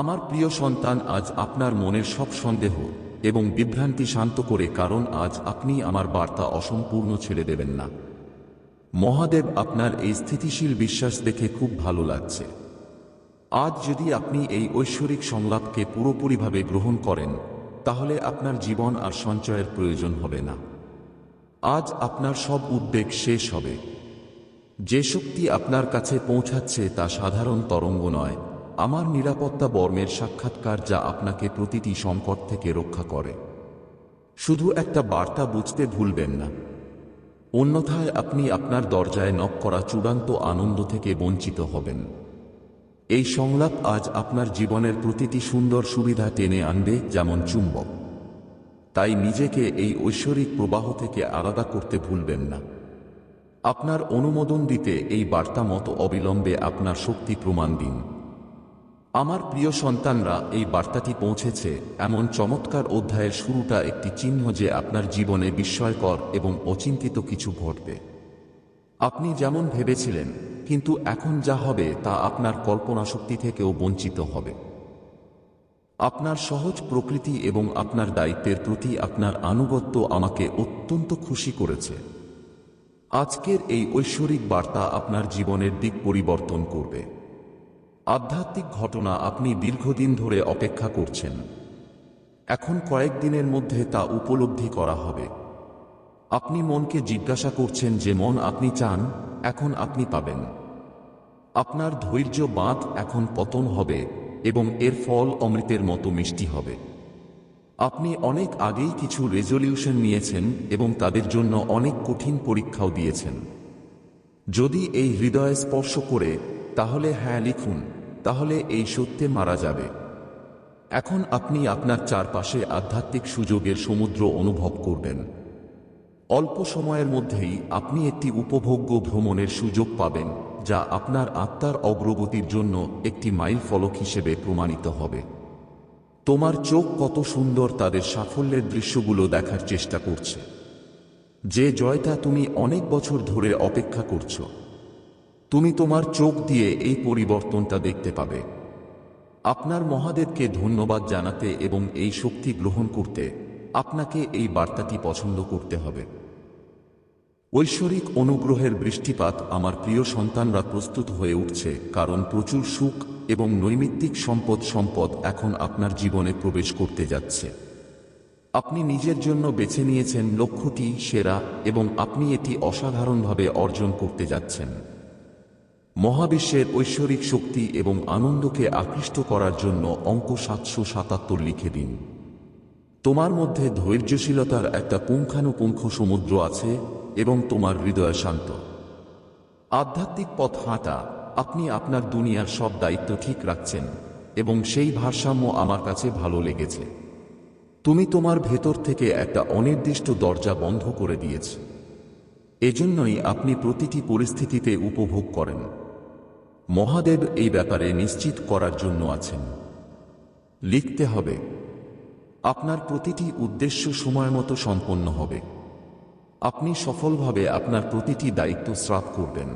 আমার প্রিয় সন্তান, আজ আপনার মনের সব সন্দেহ এবং বিভ্রান্তি শান্ত করে, কারণ আজ আপনি আমার বার্তা অসম্পূর্ণ ছেড়ে দেবেন না। মহাদেব, আপনার এই স্থিতিশীল বিশ্বাস দেখে খুব ভালো লাগছে। আজ যদি আপনি এই ঐশ্বরিক সংলাপকে পুরোপুরিভাবে গ্রহণ করেন, তাহলে আপনার জীবন আর সঞ্চয়ের প্রয়োজন হবে না। আজ আপনার সব উদ্বেগ শেষ হবে। যে শক্তি আপনার কাছে পৌঁছাচ্ছে তা সাধারণ তরঙ্গ নয় আমার নিরাপত্তা বর্মের সাক্ষাৎকার যা আপনাকে প্রতিটি সংকট থেকে রক্ষা করে। শুধু একটা বার্তা বুঝতে ভুলবেন না। অন্যথায় আপনি আপনার দরজায় নক করা চূড়ান্ত আনন্দ থেকে বঞ্চিত হবেন। এই সংলাপ আজ আপনার জীবনের প্রতিটি সুন্দর সুবিধা টেনে আনবে যেমন চুম্বক। তাই নিজেকে এই ঐশ্বরিক প্রবাহ থেকে আলাদা করতে ভুলবেন না। আপনার অনুমোদন দিতে এই বার্তা মতো অবিলম্বে আপনার শক্তি প্রমাণ দিন। আমার প্রিয় সন্তানরা, এই বার্তাটি পৌঁছেছে এমন চমৎকার অধ্যায়ের শুরুটা একটি চিহ্ন যে আপনার জীবনে বিস্ময়কর এবং অচিন্তিত কিছু ঘটবে। আপনি যেমন ভেবেছিলেন, কিন্তু এখন যা হবে তা আপনার কল্পনা শক্তি থেকেও বঞ্চিত হবে। আপনার সহজ প্রকৃতি এবং আপনার দায়িত্বের প্রতি আপনার আনুগত্য আমাকে অত্যন্ত খুশি করেছে। আজকের এই ঐশ্বরিক বার্তা আপনার জীবনের দিক পরিবর্তন করবে। আধ্যাত্মিক ঘটনা আপনি দীর্ঘদিন ধরে অপেক্ষা করছেন। এখন কয়েকদিনের মধ্যে তা উপলব্ধি করা হবে। আপনি মনকে জিজ্ঞাসা করছেন যে মন আপনি চান, এখন আপনি পাবেন। আপনার ধৈর্য বাঁধ এখন পতন হবে এবং এর ফল অমৃতের মতো মিষ্টি হবে। আপনি অনেক আগেই কিছু রেজলিউশন নিয়েছেন এবং তাদের জন্য অনেক কঠিন পরীক্ষাও দিয়েছেন। যদি এই হৃদয়ে স্পর্শ করে, তাহলে হ্যাঁ লিখুন। তাহলে এই সত্যে মারা যাবে। এখন আপনি আপনার চারপাশে আধ্যাত্মিক সুযোগের সমুদ্র অনুভব করবেন। অল্প সময়ের মধ্যেই আপনি একটি উপভোগ্য ভ্রমণের সুযোগ পাবেন, যা আপনার আত্মার অগ্রগতির জন্য একটি মাইল ফলক হিসেবে প্রমাণিত হবে। তোমার চোখ কত সুন্দর তাদের সাফল্যের দৃশ্যগুলো দেখার চেষ্টা করছে। যে জয়টা তুমি অনেক বছর ধরে অপেক্ষা করছ তুমি তোমার চোখ দিয়ে এই পরিবর্তনটা দেখতে পাবে। আপনার মহাদেবকে ধন্যবাদ জানাতে এবং এই শক্তি গ্রহণ করতে আপনাকে এই বার্তাটি পছন্দ করতে হবে। ঐশ্বরিক অনুগ্রহের বৃষ্টিপাত আমার প্রিয় সন্তানরা প্রস্তুত হয়ে উঠছে, কারণ প্রচুর সুখ এবং নৈমিত্তিক সম্পদ সম্পদ এখন আপনার জীবনে প্রবেশ করতে যাচ্ছে। আপনি নিজের জন্য বেছে নিয়েছেন লক্ষ্যটি সেরা এবং আপনি এটি অসাধারণভাবে অর্জন করতে যাচ্ছেন। মহাবিশ্বের ঐশ্বরিক শক্তি এবং আনন্দকে আকৃষ্ট করার জন্য অঙ্ক সাতশো সাতাত্তর লিখে দিন। তোমার মধ্যে ধৈর্যশীলতার একটা পুঙ্খানুপুঙ্খ সমুদ্র আছে এবং তোমার হৃদয় শান্ত। আধ্যাত্মিক পথ হাঁটা, আপনি আপনার দুনিয়ার সব দায়িত্ব ঠিক রাখছেন এবং সেই ভারসাম্য আমার কাছে ভালো লেগেছে। তুমি তোমার ভেতর থেকে একটা অনির্দিষ্ট দরজা বন্ধ করে দিয়েছ। এজন্যই আপনি প্রতিটি পরিস্থিতিতে উপভোগ করেন। মহাদেব এই ব্যাপারে নিশ্চিত করার জন্য আছেন। লিখতে হবে, আপনার প্রতিটি উদ্দেশ্য সময় মতো সম্পন্ন হবে। আপনি সফলভাবে আপনার প্রতিটি দায়িত্ব শ্রাপ করবেন।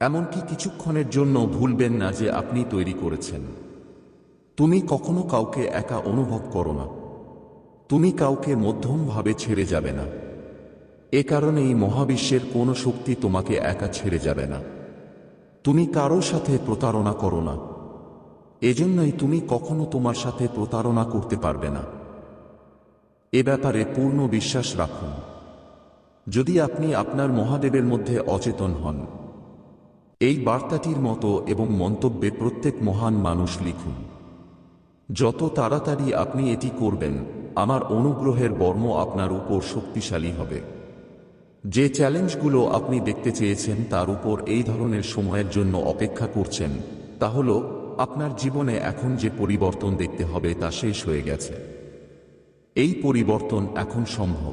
এমনকি কিছুক্ষণের জন্য ভুলবেন না যে আপনি তৈরি করেছেন। তুমি কখনো কাউকে একা অনুভব করো না। তুমি কাউকে মধ্যমভাবে ছেড়ে যাবে না। এ কারণেই মহাবিশ্বের কোনো শক্তি তোমাকে একা ছেড়ে যাবে না। তুমি কারও সাথে প্রতারণা করো না। এজন্যই তুমি কখনো তোমার সাথে প্রতারণা করতে পারবে না। এ ব্যাপারে পূর্ণ বিশ্বাস রাখুন। যদি আপনি আপনার মহাদেবের মধ্যে অচেতন হন, এই বার্তাটির মতো এবং মন্তব্যে প্রত্যেক মহান মানুষ লিখুন। যত তাড়াতাড়ি আপনি এটি করবেন, আমার অনুগ্রহের বর্ম আপনার উপর শক্তিশালী হবে। যে চ্যালেঞ্জগুলো আপনি দেখতে চেয়েছেন তার উপর এই ধরনের সময়ের জন্য অপেক্ষা করছেন, তা হল আপনার জীবনে এখন যে পরিবর্তন দেখতে হবে তা শেষ হয়ে গেছে। এই পরিবর্তন এখন সম্ভব।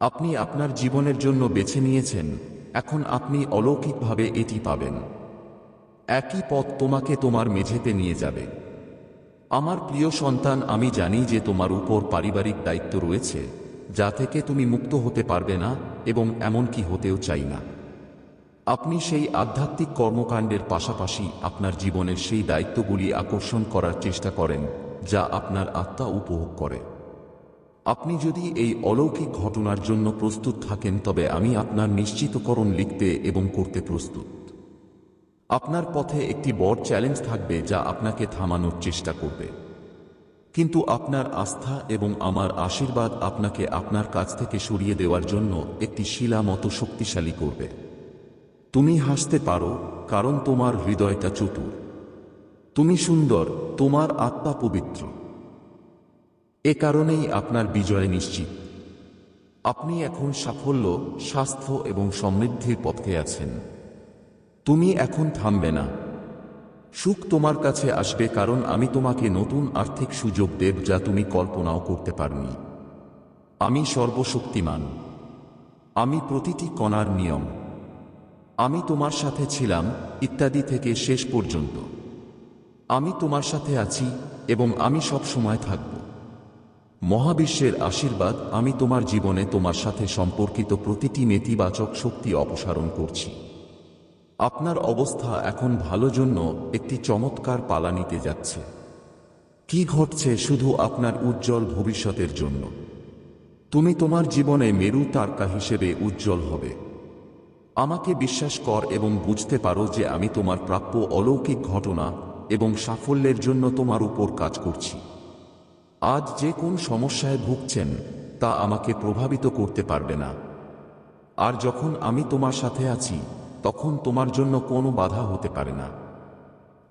আপনি আপনার জীবনের জন্য বেছে নিয়েছেন, এখন আপনি অলৌকিকভাবে এটি পাবেন। একই পথ তোমাকে তোমার মেঝেতে নিয়ে যাবে। আমার প্রিয় সন্তান, আমি জানি যে তোমার উপর পারিবারিক দায়িত্ব রয়েছে, যা থেকে তুমি মুক্ত হতে পারবে না এবং এমনকি হতেও চাই না। আপনি সেই আধ্যাত্মিক কর্মকাণ্ডের পাশাপাশি আপনার জীবনের সেই দায়িত্বগুলি আকর্ষণ করার চেষ্টা করেন, যা আপনার আত্মা উপভোগ করে। আপনি যদি এই অলৌকিক ঘটনার জন্য প্রস্তুত থাকেন, তবে আমি আপনার নিশ্চিতকরণ লিখতে এবং করতে প্রস্তুত। আপনার পথে একটি বড় চ্যালেঞ্জ থাকবে, যা আপনাকে থামানোর চেষ্টা করবে। কিন্তু আপনার আস্থা এবং আমার আশীর্বাদ আপনাকে আপনার কাছ থেকে সরিয়ে দেওয়ার জন্য একটি শিলা মতো শক্তিশালী করবে। তুমি হাসতে পারো, কারণ তোমার হৃদয়টা চতুর। তুমি সুন্দর, তোমার আত্মা পবিত্র। এ কারণেই আপনার বিজয় নিশ্চিত। আপনি এখন সাফল্য, স্বাস্থ্য এবং সমৃদ্ধির পথে আছেন। তুমি এখন থামবে না। সুখ তোমার কাছে আসবে কারণ আমি তোমাকে নতুন আর্থিক সুযোগ দেব যা তুমি কল্পনাও করতে পারনি। আমি সর্বশক্তিমান। আমি প্রতিটি কণার নিয়ম। আমি তোমার সাথে ছিলাম, ইত্যাদি থেকে শেষ পর্যন্ত। আমি তোমার সাথে আছি এবং আমি সব সময় থাকব। মহাবিশ্বের আশীর্বাদ, আমি তোমার জীবনে তোমার সাথে সম্পর্কিত প্রতিটি নেতিবাচক শক্তি অপসারণ করছি। আপনার অবস্থা এখন ভালো জন্য একটি চমৎকার পালা নিতে যাচ্ছে। কি ঘটছে শুধু আপনার উজ্জ্বল ভবিষ্যতের জন্য? তুমি তোমার জীবনে মেরু তারকা হিসেবে উজ্জ্বল হবে। আমাকে বিশ্বাস কর এবং বুঝতে পারো যে আমি তোমার প্রাপ্য অলৌকিক ঘটনা এবং সাফল্যের জন্য তোমার উপর কাজ করছি। আজ যে কোন সমস্যায় ভুগছেন, তা আমাকে প্রভাবিত করতে পারবে না। আর যখন আমি তোমার সাথে আছি তখন তোমার জন্য কোনো বাধা হতে পারে না।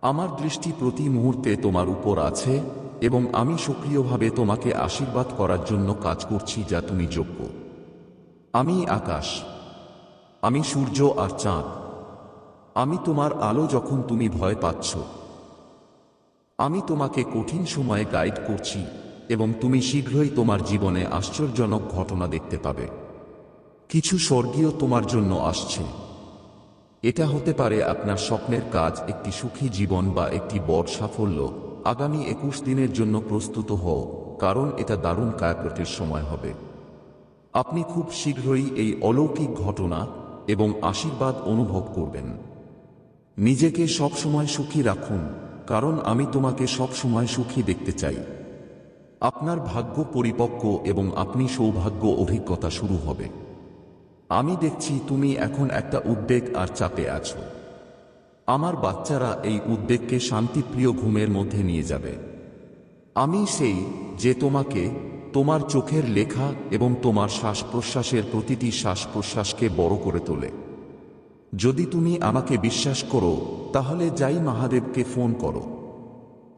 আমার দৃষ্টি প্রতি মুহূর্তে তোমার উপর আছে এবং আমি সক্রিয়ভাবে তোমাকে আশীর্বাদ করার জন্য কাজ করছি যা তুমি যোগ্য। আমি আকাশ, আমি সূর্য আর চাঁদ। আমি তোমার আলো যখন তুমি ভয় পাচ্ছ। আমি তোমাকে কঠিন সময়ে গাইড করছি এবং তুমি শীঘ্রই তোমার জীবনে আশ্চর্যজনক ঘটনা দেখতে পাবে। কিছু স্বর্গীয় তোমার জন্য আসছে। এটা হতে পারে আপনার স্বপ্নের কাজ, একটি সুখী জীবন বা একটি বড় সাফল্য। আগামী একুশ দিনের জন্য প্রস্তুত হও, কারণ এটা দারুণ কায়াপ্রটের সময় হবে। আপনি খুব শীঘ্রই এই অলৌকিক ঘটনা এবং আশীর্বাদ অনুভব করবেন। নিজেকে সবসময় সুখী রাখুন, কারণ আমি তোমাকে সবসময় সুখী দেখতে চাই। আপনার ভাগ্য পরিপক্ক এবং আপনি সৌভাগ্য অভিজ্ঞতা শুরু হবে। আমি দেখছি তুমি এখন একটা উদ্বেগ আর চাপে আছো। আমার বাচ্চারা এই উদ্বেগকে শান্তিপ্রিয় ঘুমের মধ্যে নিয়ে যাবে। আমি সেই যে তোমাকে তোমার চোখের লেখা এবং তোমার শ্বাস প্রশ্বাসের প্রতিটি শ্বাস প্রশ্বাসকে বড় করে তোলে। যদি তুমি আমাকে বিশ্বাস করো, তাহলে যাই মহাদেবকে ফোন করো।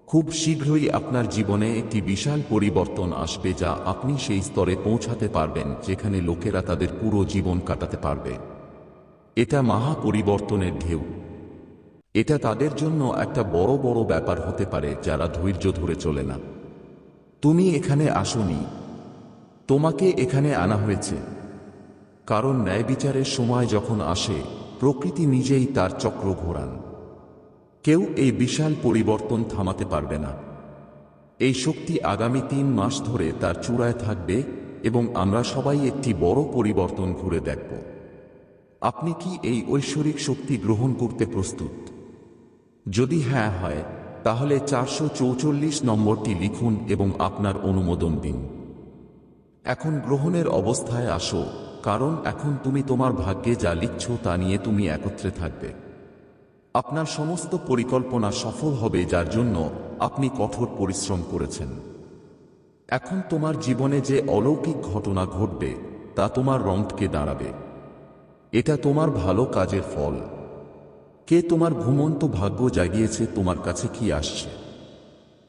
খুব শীঘ্রই আপনার জীবনে একটি বিশাল পরিবর্তন আসবে যা আপনি সেই স্তরে পৌঁছাতে পারবেন যেখানে লোকেরা তাদের পুরো জীবন কাটাতে পারবে। এটা মহা পরিবর্তনের ঢেউ। এটা তাদের জন্য একটা বড় বড় ব্যাপার হতে পারে যারা ধৈর্য ধরে চলে না। তুমি এখানে আসনি। তোমাকে এখানে আনা হয়েছে। কারণ ন্যায় বিচারের সময় যখন আসে, প্রকৃতি নিজেই তার চক্র ঘোরান। কেউ এই বিশাল পরিবর্তন থামাতে পারবে না। এই শক্তি আগামী তিন মাস ধরে তার চূড়ায় থাকবে এবং আমরা সবাই একটি বড় পরিবর্তন ঘুরে দেখব। আপনি কি এই ঐশ্বরিক শক্তি গ্রহণ করতে প্রস্তুত? যদি হ্যাঁ হয়, তাহলে চারশো চৌচল্লিশ নম্বরটি লিখুন এবং আপনার অনুমোদন দিন। এখন গ্রহণের অবস্থায় আসো, কারণ এখন তুমি তোমার ভাগ্যে যা লিখছ তা নিয়ে তুমি একত্রে থাকবে। আপনার সমস্ত পরিকল্পনা সফল হবে যার জন্য আপনি কঠোর পরিশ্রম করেছেন। এখন তোমার জীবনে যে অলৌকিক ঘটনা ঘটবে, তা তোমার রংকে দাঁড়াবে। এটা তোমার ভালো কাজের ফল। কে তোমার ঘুমন্ত ভাগ্য জাগিয়েছে, তোমার কাছে কি আসছে?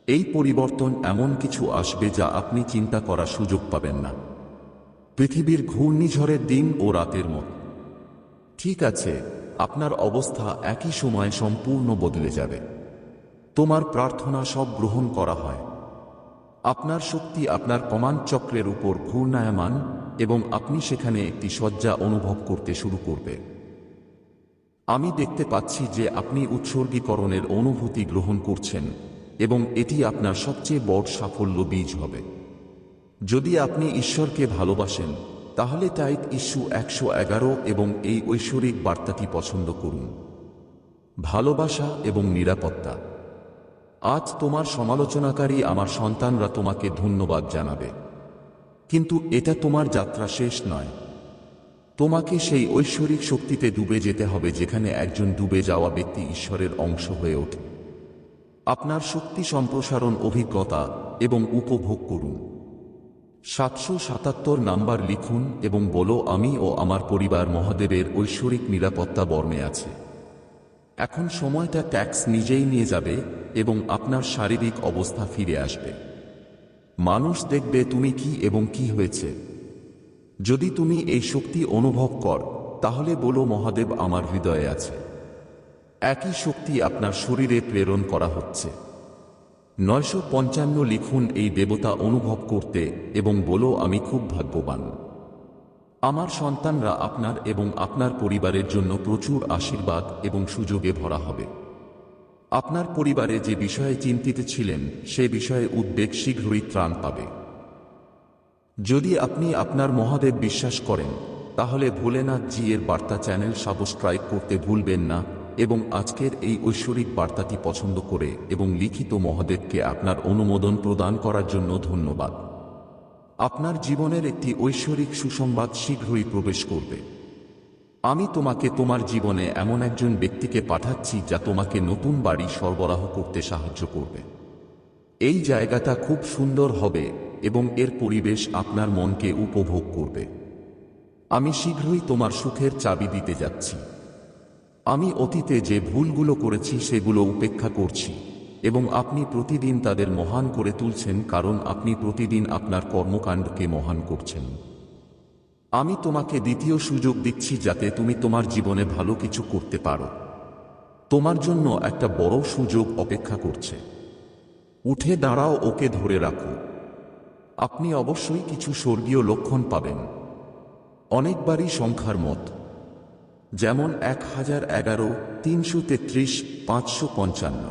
এই পরিবর্তন এমন কিছু আসবে যা আপনি চিন্তা করার সুযোগ পাবেন না। পৃথিবীর ঘূর্ণিঝড়ের দিন ও রাতের মত। ঠিক আছে আপনার অবস্থা একই সময়ে সম্পূর্ণ বদলে যাবে। তোমার প্রার্থনা সব গ্রহণ করা হয়। আপনার শক্তি আপনার কমান্ড চক্রের উপর ঘূর্ণায়মান এবং আপনি সেখানে একটি শয্যা অনুভব করতে শুরু করবে। আমি দেখতে পাচ্ছি যে আপনি উৎসর্গীকরণের অনুভূতি গ্রহণ করছেন এবং এটি আপনার সবচেয়ে বড় সাফল্য বীজ হবে। যদি আপনি ঈশ্বরকে ভালোবাসেন তাহলে টাইপ ইস্যু একশো এগারো এবং এই ঐশ্বরিক বার্তাটি পছন্দ করুন। ভালোবাসা এবং নিরাপত্তা। আজ তোমার সমালোচনাকারী আমার সন্তানরা তোমাকে ধন্যবাদ জানাবে। কিন্তু এটা তোমার যাত্রা শেষ নয়। তোমাকে সেই ঐশ্বরিক শক্তিতে ডুবে যেতে হবে যেখানে একজন ডুবে যাওয়া ব্যক্তি ঈশ্বরের অংশ হয়ে ওঠে। আপনার শক্তি সম্প্রসারণ অভিজ্ঞতা এবং উপভোগ করুন। সাতশো সাতাত্তর নাম্বার লিখুন এবং বলো, আমি ও আমার পরিবার মহাদেবের ঐশ্বরিক নিরাপত্তা বর্মে আছে। এখন সময়টা ট্যাক্স নিজেই নিয়ে যাবে এবং আপনার শারীরিক অবস্থা ফিরে আসবে। মানুষ দেখবে তুমি কি এবং কি হয়েছে। যদি তুমি এই শক্তি অনুভব কর, তাহলে বলো, মহাদেব আমার হৃদয়ে আছে। একই শক্তি আপনার শরীরে প্রেরণ করা হচ্ছে। নয়শো পঞ্চান্ন লিখুন এই দেবতা অনুভব করতে এবং বলো, আমি খুব ভাগ্যবান। আমার সন্তানরা আপনার এবং আপনার পরিবারের জন্য প্রচুর আশীর্বাদ এবং সুযোগে ভরা হবে। আপনার পরিবারে যে বিষয়ে চিন্তিত ছিলেন, সে বিষয়ে উদ্বেগ শীঘ্রই ত্রাণ পাবে। যদি আপনি আপনার মহাদেব বিশ্বাস করেন, তাহলে ভোলেনাথ জি এর বার্তা চ্যানেল সাবস্ক্রাইব করতে ভুলবেন না। এবং আজকের এই ঐশ্বরিক বার্তাটি পছন্দ করে এবং লিখিত মহাদেবকে আপনার অনুমোদন প্রদান করার জন্য ধন্যবাদ। আপনার জীবনের একটি ঐশ্বরিক সুসংবাদ শীঘ্রই প্রবেশ করবে। আমি তোমাকে তোমার জীবনে এমন একজন ব্যক্তিকে পাঠাচ্ছি যা তোমাকে নতুন বাড়ি সরবরাহ করতে সাহায্য করবে। এই জায়গাটা খুব সুন্দর হবে এবং এর পরিবেশ আপনার মনকে উপভোগ করবে। আমি শীঘ্রই তোমার সুখের চাবি দিতে যাচ্ছি। আমি অতীতে যে ভুলগুলো করেছি সেগুলো উপেক্ষা করছি, এবং আপনি প্রতিদিন তাদের মহান করে তুলছেন কারণ আপনি প্রতিদিন আপনার কর্মকাণ্ডকে মহান করছেন। আমি তোমাকে দ্বিতীয় সুযোগ দিচ্ছি যাতে তুমি তোমার জীবনে ভালো কিছু করতে পারো। তোমার জন্য একটা বড় সুযোগ অপেক্ষা করছে। উঠে দাঁড়াও, ওকে ধরে রাখো। আপনি অবশ্যই কিছু স্বর্গীয় লক্ষণ পাবেন। অনেকবারই সংখ্যার মত। যেমন এক হাজার এগারো, তিনশো তেত্রিশ, পাঁচশো পঞ্চান্ন।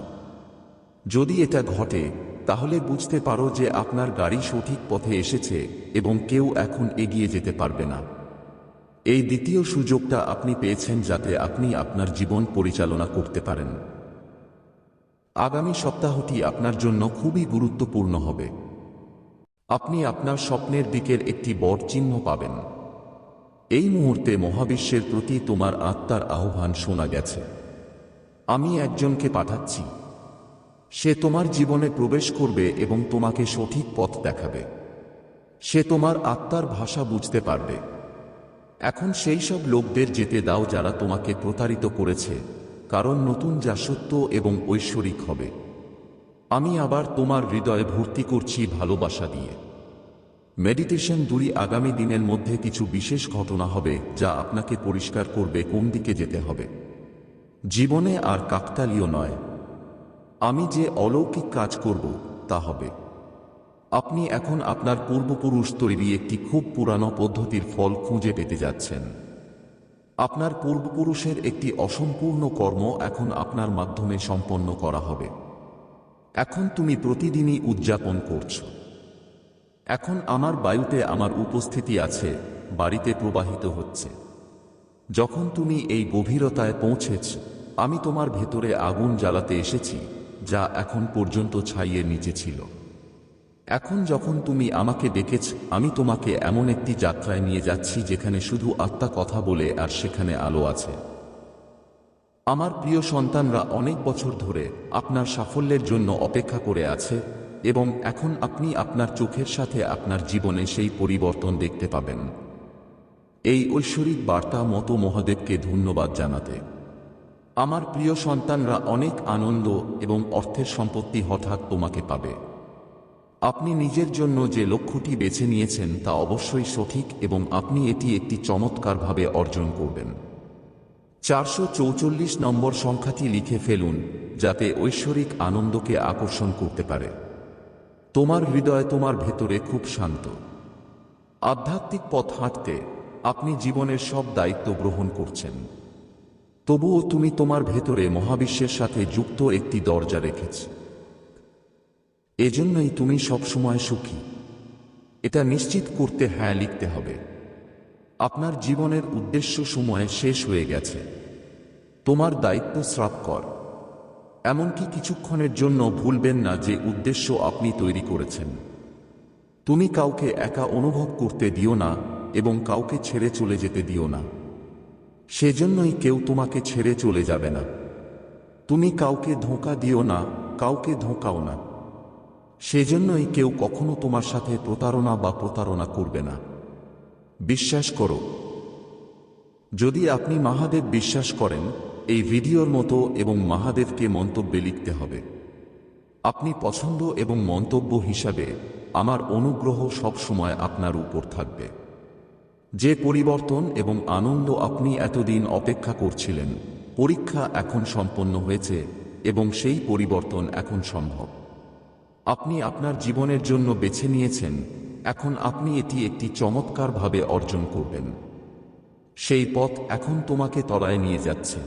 যদি এটা ঘটে, তাহলে বুঝতে পারো যে আপনার গাড়ি সঠিক পথে এসেছে এবং কেউ এখন এগিয়ে যেতে পারবে না। এই দ্বিতীয় সুযোগটা আপনি পেয়েছেন যাতে আপনি আপনার জীবন পরিচালনা করতে পারেন। আগামী সপ্তাহটি আপনার জন্য খুবই গুরুত্বপূর্ণ হবে। আপনি আপনার স্বপ্নের দিকের একটি বড় চিহ্ন পাবেন। এই মুহূর্তে মহাবিশ্বের প্রতি তোমার আত্মার আহ্বান শোনা গেছে। আমি একজনকে পাঠাচ্ছি। সে তোমার জীবনে প্রবেশ করবে এবং তোমাকে সঠিক পথ দেখাবে। সে তোমার আত্মার ভাষা বুঝতে পারবে। এখন সেই সব লোকদের যেতে দাও যারা তোমাকে প্রতারিত করেছে, কারণ নতুন যা সত্য এবং ঐশ্বরিক হবে। আমি আবার তোমার হৃদয়ে ভর্তি করছি ভালোবাসা দিয়ে। মেডিটেশন দুরি আগামী দিনের মধ্যে কিছু বিশেষ ঘটনা হবে, যা আপনাকে পরিষ্কার করবে কোন দিকে যেতে হবে। জীবনে আর কাকতালীয় নয়। আমি যে অলৌকিক কাজ করব, তা হবে। আপনি এখন আপনার পূর্বপুরুষ তৈরি একটি খুব পুরানো পদ্ধতির ফল খুঁজে পেতে যাচ্ছেন। আপনার পূর্বপুরুষের একটি অসম্পূর্ণ কর্ম এখন আপনার মাধ্যমে সম্পন্ন করা হবে। এখন তুমি প্রতিদিনই উদযাপন করছ। এখন আমার বায়ুতে আমার উপস্থিতি আছে, বাড়িতে প্রবাহিত হচ্ছে। যখন তুমি এই গভীরতায় পৌঁছেছ, আমি তোমার ভেতরে আগুন জ্বালাতে এসেছি, যা এখন পর্যন্ত ছাইয়ে নিচে ছিল। এখন যখন তুমি আমাকে ডেকেছ, আমি তোমাকে এমন একটি যাত্রায় নিয়ে যাচ্ছি যেখানে শুধু আত্মা কথা বলে আর সেখানে আলো আছে। আমার প্রিয় সন্তানরা অনেক বছর ধরে আপনার সাফল্যের জন্য অপেক্ষা করে আছে এবং এখন আপনি আপনার চোখের সাথে আপনার জীবনে সেই পরিবর্তন দেখতে পাবেন। এই ঐশ্বরিক বার্তা মতো মহাদেবকে ধন্যবাদ জানাতে। আমার প্রিয় সন্তানরা অনেক আনন্দ এবং অর্থের সম্পত্তি হঠাৎ তোমাকে পাবে। আপনি নিজের জন্য যে লক্ষ্যটি বেছে নিয়েছেন তা অবশ্যই সঠিক এবং আপনি এটি একটি চমৎকারভাবে অর্জন করবেন। চারশো নম্বর সংখ্যাটি লিখে ফেলুন, যাতে ঐশ্বরিক আনন্দকে আকর্ষণ করতে পারে। তোমার হৃদয় তোমার ভেতরে খুব শান্ত। আধ্যাত্মিক পথ হাঁটতে আপনি জীবনের সব দায়িত্ব গ্রহণ করছেন। তবুও তুমি তোমার ভেতরে মহাবিশ্বের সাথে যুক্ত একটি দরজা রেখেছ। এজন্যই তুমি সবসময় সুখী। এটা নিশ্চিত করতে হ্যাঁ লিখতে হবে। আপনার জীবনের উদ্দেশ্য সময় শেষ হয়ে গেছে। তোমার দায়িত্ব শ্রাপ কর এমনকি কিছুক্ষণের জন্য ভুলবেন না যে উদ্দেশ্য আপনি তৈরি করেছেন। তুমি কাউকে একা অনুভব করতে দিও না এবং কাউকে ছেড়ে চলে যেতে দিও না। সেজন্যই কেউ তোমাকে ছেড়ে চলে যাবে না। তুমি কাউকে ধোঁকা দিও না, কাউকে ধোঁকাও না। সেজন্যই কেউ কখনো তোমার সাথে প্রতারণা বা প্রতারণা করবে না। বিশ্বাস করো, যদি আপনি মহাদেব বিশ্বাস করেন এই ভিডিওর মতো এবং মহাদেবকে মন্তব্যে লিখতে হবে। আপনি পছন্দ এবং মন্তব্য হিসাবে আমার অনুগ্রহ সবসময় আপনার উপর থাকবে। যে পরিবর্তন এবং আনন্দ আপনি এতদিন অপেক্ষা করছিলেন, পরীক্ষা এখন সম্পন্ন হয়েছে এবং সেই পরিবর্তন এখন সম্ভব। আপনি আপনার জীবনের জন্য বেছে নিয়েছেন, এখন আপনি এটি একটি চমৎকারভাবে অর্জন করবেন। সেই পথ এখন তোমাকে তলায় নিয়ে যাচ্ছে।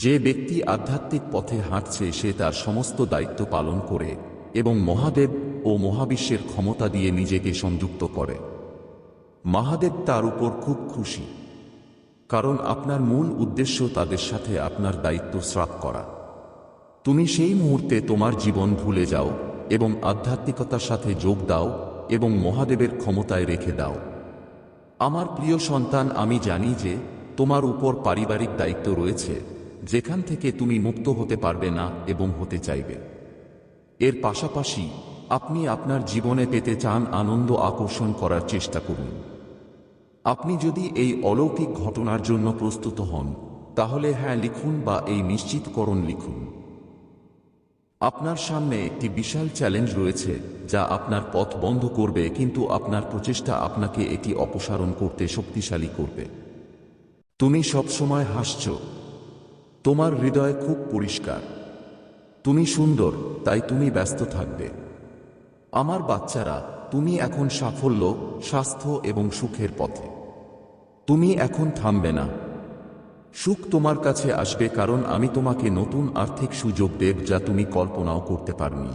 যে ব্যক্তি আধ্যাত্মিক পথে হাঁটছে, সে তার সমস্ত দায়িত্ব পালন করে এবং মহাদেব ও মহাবিশ্বের ক্ষমতা দিয়ে নিজেকে সংযুক্ত করে। মহাদেব তার উপর খুব খুশি, কারণ আপনার মূল উদ্দেশ্য তাদের সাথে আপনার দায়িত্ব শ্রাপ করা। তুমি সেই মুহূর্তে তোমার জীবন ভুলে যাও এবং আধ্যাত্মিকতার সাথে যোগ দাও এবং মহাদেবের ক্ষমতায় রেখে দাও। আমার প্রিয় সন্তান, আমি জানি যে তোমার উপর পারিবারিক দায়িত্ব রয়েছে। যেখান থেকে তুমি মুক্ত হতে পারবে না এবং হতে চাইবে। এর পাশাপাশি, আপনি আপনার জীবনে পেতে চান আনন্দ আকর্ষণ করার চেষ্টা করুন। আপনি যদি এই অলৌকিক ঘটনার জন্য প্রস্তুত হন, তাহলে হ্যাঁ লিখুন বা এই নিশ্চিতকরণ লিখুন। আপনার সামনে একটি বিশাল চ্যালেঞ্জ রয়েছে, যা আপনার পথ বন্ধ করবে কিন্তু আপনার প্রচেষ্টা আপনাকে এটি অপসারণ করতে শক্তিশালী করবে। তুমি সবসময় হাসছ তোমার হৃদয় খুব পরিষ্কার। তুমি সুন্দর, তাই তুমি ব্যস্ত থাকবে। আমার বাচ্চারা, তুমি এখন সাফল্য, স্বাস্থ্য এবং সুখের পথে। তুমি এখন থামবে না। সুখ তোমার কাছে আসবে কারণ আমি তোমাকে নতুন আর্থিক সুযোগ দেব যা তুমি কল্পনাও করতে পারনি।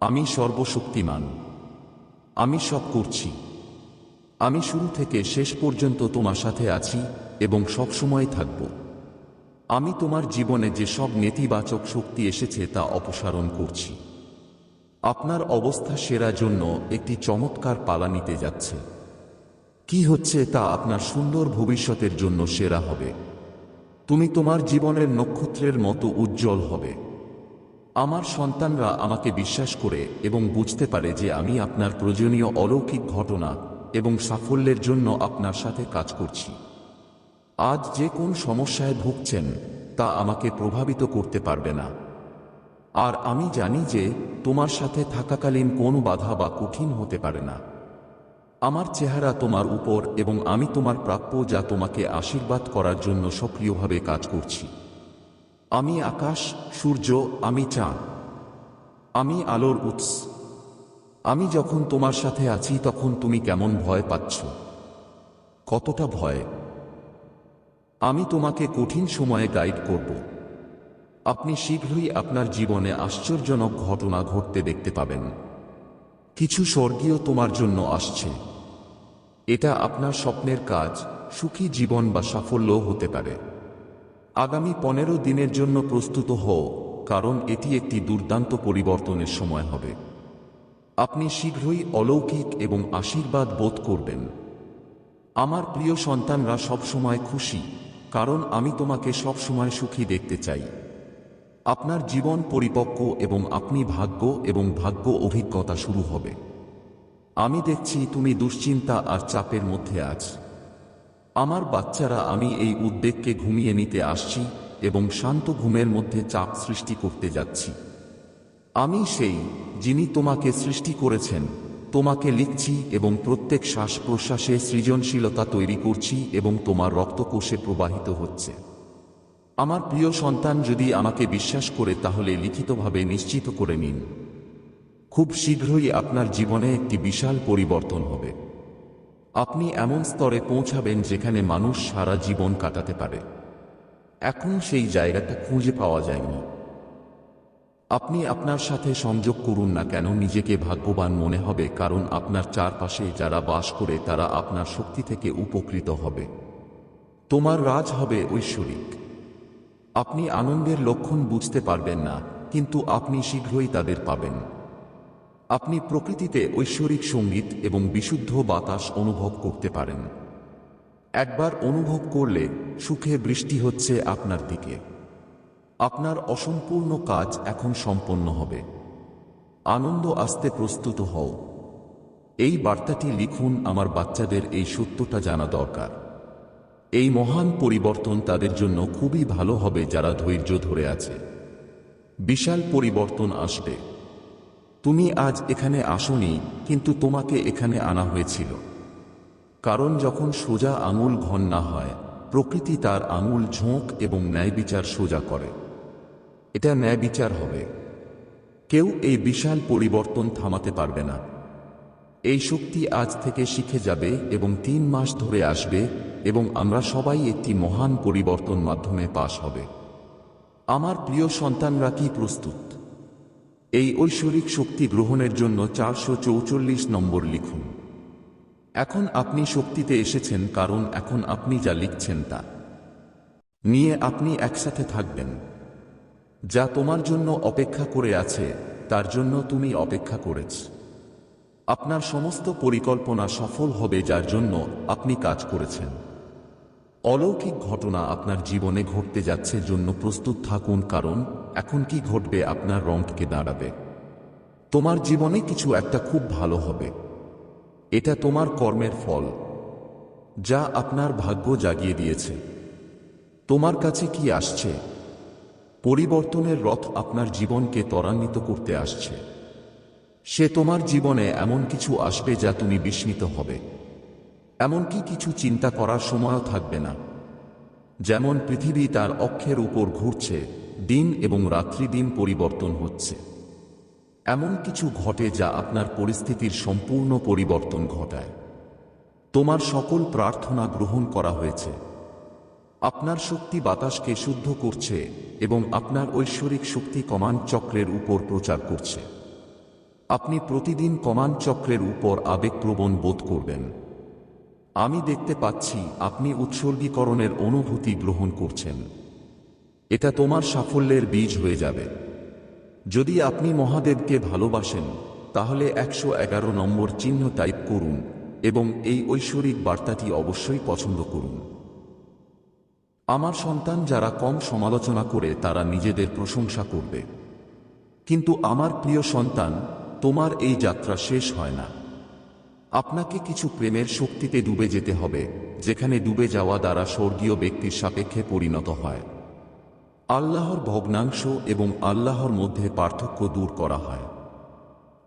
আমি সর্বশক্তিমান। আমি সব করছি। আমি শুরু থেকে শেষ পর্যন্ত তোমার সাথে আছি এবং সবসময় থাকব। আমি তোমার জীবনে যে সব নেতিবাচক শক্তি এসেছে তা অপসারণ করছি। আপনার অবস্থা সেরা জন্য একটি চমৎকার পালা নিতে যাচ্ছে। কি হচ্ছে তা আপনার সুন্দর ভবিষ্যতের জন্য সেরা হবে। তুমি তোমার জীবনের নক্ষত্রের মতো উজ্জ্বল হবে। আমার সন্তানরা আমাকে বিশ্বাস করে এবং বুঝতে পারে যে আমি আপনার প্রয়োজনীয় অলৌকিক ঘটনা এবং সাফল্যের জন্য আপনার সাথে কাজ করছি। আজ যে কোন সমস্যায় ভুগছেন, তা আমাকে প্রভাবিত করতে পারবে না। আর আমি জানি যে তোমার সাথে থাকাকালীন কোনো বাধা বা কঠিন হতে পারে না। আমার চেহারা তোমার উপর এবং আমি তোমার প্রাপ্য যা তোমাকে আশীর্বাদ করার জন্য সক্রিয়ভাবে কাজ করছি। আমি আকাশ, সূর্য, আমি চাঁদ। আমি আলোর উৎস। আমি যখন তোমার সাথে আছি তখন তুমি কেমন ভয় পাচ্ছ। কতটা ভয়? আমি তোমাকে কঠিন সময়ে গাইড করব। আপনি শীঘ্রই আপনার জীবনে আশ্চর্যজনক ঘটনা ঘটতে দেখতে পাবেন। কিছু স্বর্গীয় তোমার জন্য আসছে। এটা আপনার স্বপ্নের কাজ, সুখী জীবন বা সাফল্য হতে পারে। আগামী পনেরো দিনের জন্য প্রস্তুত হও, কারণ এটি একটি দুর্দান্ত পরিবর্তনের সময় হবে। আপনি শীঘ্রই অলৌকিক এবং আশীর্বাদ বোধ করবেন। আমার প্রিয় সন্তানরা সবসময় খুশি কারণ আমি তোমাকে সবসময় সুখী দেখতে চাই। আপনার জীবন পরিপক্ক এবং আপনি ভাগ্য এবং ভাগ্য অভিজ্ঞতা শুরু হবে। আমি দেখছি তুমি দুশ্চিন্তা আর চাপের মধ্যে আছ। আমার বাচ্চারা, আমি এই উদ্বেগকে ঘুমিয়ে নিতে আসছি এবং শান্ত ঘুমের মধ্যে চাপ সৃষ্টি করতে যাচ্ছি। আমি সেই যিনি তোমাকে সৃষ্টি করেছেন। তোমাকে লিখছি এবং প্রত্যেক শ্বাস প্রশ্বাসে সৃজনশীলতা তৈরি করছি এবং তোমার রক্তকোষে প্রবাহিত হচ্ছে। আমার প্রিয় সন্তান, যদি আমাকে বিশ্বাস করে, তাহলে লিখিতভাবে নিশ্চিত করে নিন। খুব শীঘ্রই আপনার জীবনে একটি বিশাল পরিবর্তন হবে। আপনি এমন স্তরে পৌঁছাবেন যেখানে মানুষ সারা জীবন কাটাতে পারে। এখন সেই জায়গাটা খুঁজে পাওয়া যায়নি। আপনি আপনার সাথে সংযোগ করুন না কেন, নিজেকে ভাগ্যবান মনে হবে, কারণ আপনার চারপাশে যারা বাস করে তারা আপনার শক্তি থেকে উপকৃত হবে। তোমার রাজ হবে ঐশ্বরিক। আপনি আনন্দের লক্ষণ বুঝতে পারবেন না, কিন্তু আপনি শীঘ্রই তাদের পাবেন। আপনি প্রকৃতিতে ঐশ্বরিক সংগীত এবং বিশুদ্ধ বাতাস অনুভব করতে পারেন। একবার অনুভব করলে সুখে বৃষ্টি হচ্ছে আপনার দিকে। আপনার অসম্পূর্ণ কাজ এখন সম্পন্ন হবে। আনন্দ আসতে প্রস্তুত হও। এই বার্তাটি লিখুন আমার বাচ্চাদের এই সত্যটা জানা দরকার। এই মহান পরিবর্তন তাদের জন্য খুবই ভালো হবে যারা ধৈর্য ধরে আছে। বিশাল পরিবর্তন আসবে। তুমি আজ এখানে আসনি, কিন্তু তোমাকে এখানে আনা হয়েছিল। কারণ যখন সোজা আঙুল ঘন না হয়, প্রকৃতি তার আঙুল ঝোঁক এবং ন্যায় বিচার সোজা করে। এটা ন্যায় বিচার হবে। কেউ এই বিশাল পরিবর্তন থামাতে পারবে না। এই শক্তি আজ থেকে শিখে যাবে এবং তিন মাস ধরে আসবে এবং আমরা সবাই একটি মহান পরিবর্তন মাধ্যমে পাশ হবে। আমার প্রিয় সন্তানরা কি প্রস্তুত? এই ঐশ্বরিক শক্তি গ্রহণের জন্য চারশো চৌচল্লিশ নম্বর লিখুন। এখন আপনি শক্তিতে এসেছেন কারণ এখন আপনি যা লিখছেন তা। নিয়ে আপনি একসাথে থাকবেন। যা তোমার জন্য অপেক্ষা করে আছে, তার জন্য তুমি অপেক্ষা করেছ। আপনার সমস্ত পরিকল্পনা সফল হবে যার জন্য আপনি কাজ করেছেন। অলৌকিক ঘটনা আপনার জীবনে ঘটতে যাচ্ছে জন্য প্রস্তুত থাকুন, কারণ এখন কি ঘটবে আপনার রংকে দাঁড়াবে। তোমার জীবনে কিছু একটা খুব ভালো হবে। এটা তোমার কর্মের ফল, যা আপনার ভাগ্য জাগিয়ে দিয়েছে। তোমার কাছে কি আসছে? পরিবর্তনের রথ আপনার জীবনকে ত্বরান্বিত করতে আসছে। সে তোমার জীবনে এমন কিছু আসবে যা তুমি বিস্মিত হবে। এমনকি কিছু চিন্তা করার সময়ও থাকবে না। যেমন পৃথিবী তার অক্ষের উপর ঘুরছে, দিন এবং রাত্রি দিন পরিবর্তন হচ্ছে। এমন কিছু ঘটে যা আপনার পরিস্থিতির সম্পূর্ণ পরিবর্তন ঘটায়। তোমার সকল প্রার্থনা গ্রহণ করা হয়েছে। আপনার শক্তি বাতাসকে শুদ্ধ করছে এবং আপনার ঐশ্বরিক শক্তি কমান চক্রের উপর প্রচার করছে। আপনি প্রতিদিন কমান চক্রের উপর আবেগপ্রবণ বোধ করবেন। আমি দেখতে পাচ্ছি আপনি উৎসর্গীকরণের অনুভূতি গ্রহণ করছেন। এটা তোমার সাফল্যের বীজ হয়ে যাবে। যদি আপনি মহাদেবকে ভালোবাসেন, তাহলে একশো এগারো নম্বর চিহ্ন টাইপ করুন এবং এই ঐশ্বরিক বার্তাটি অবশ্যই পছন্দ করুন। আমার সন্তান যারা কম সমালোচনা করে তারা নিজেদের প্রশংসা করবে। কিন্তু আমার প্রিয় সন্তান, তোমার এই যাত্রা শেষ হয় না। আপনাকে কিছু প্রেমের শক্তিতে ডুবে যেতে হবে, যেখানে ডুবে যাওয়া দ্বারা স্বর্গীয় ব্যক্তির সাপেক্ষে পরিণত হয়। আল্লাহর ভগ্নাংশ এবং আল্লাহর মধ্যে পার্থক্য দূর করা হয়।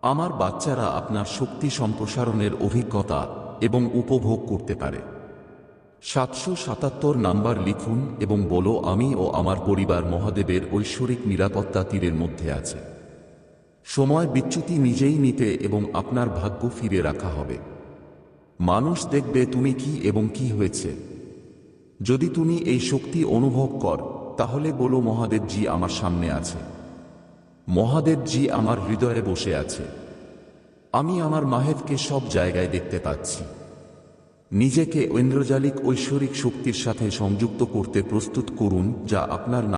আমার বাচ্চারা আপনার শক্তি সম্প্রসারণের অভিজ্ঞতা এবং উপভোগ করতে পারে। সাতশো সাতাত্তর নাম্বার লিখুন এবং বলো, আমি ও আমার পরিবার মহাদেবের ঐশ্বরিক নিরাপত্তা তীরের মধ্যে আছে। সময় বিচ্যুতি নিজেই নিতে এবং আপনার ভাগ্য ফিরে রাখা হবে। মানুষ দেখবে তুমি কি এবং কি হয়েছে। যদি তুমি এই শক্তি অনুভব কর, তাহলে বলো, মহাদেবজি আমার সামনে আছে। মহাদেবজি আমার হৃদয়ে বসে আছে। আমি আমার মাহেবকে সব জায়গায় দেখতে পাচ্ছি। নিজেকে ঐন্দ্রজালিক ঐশ্বরিক শক্তির সাথে সংযুক্ত করতে প্রস্তুত করুন যা আপনার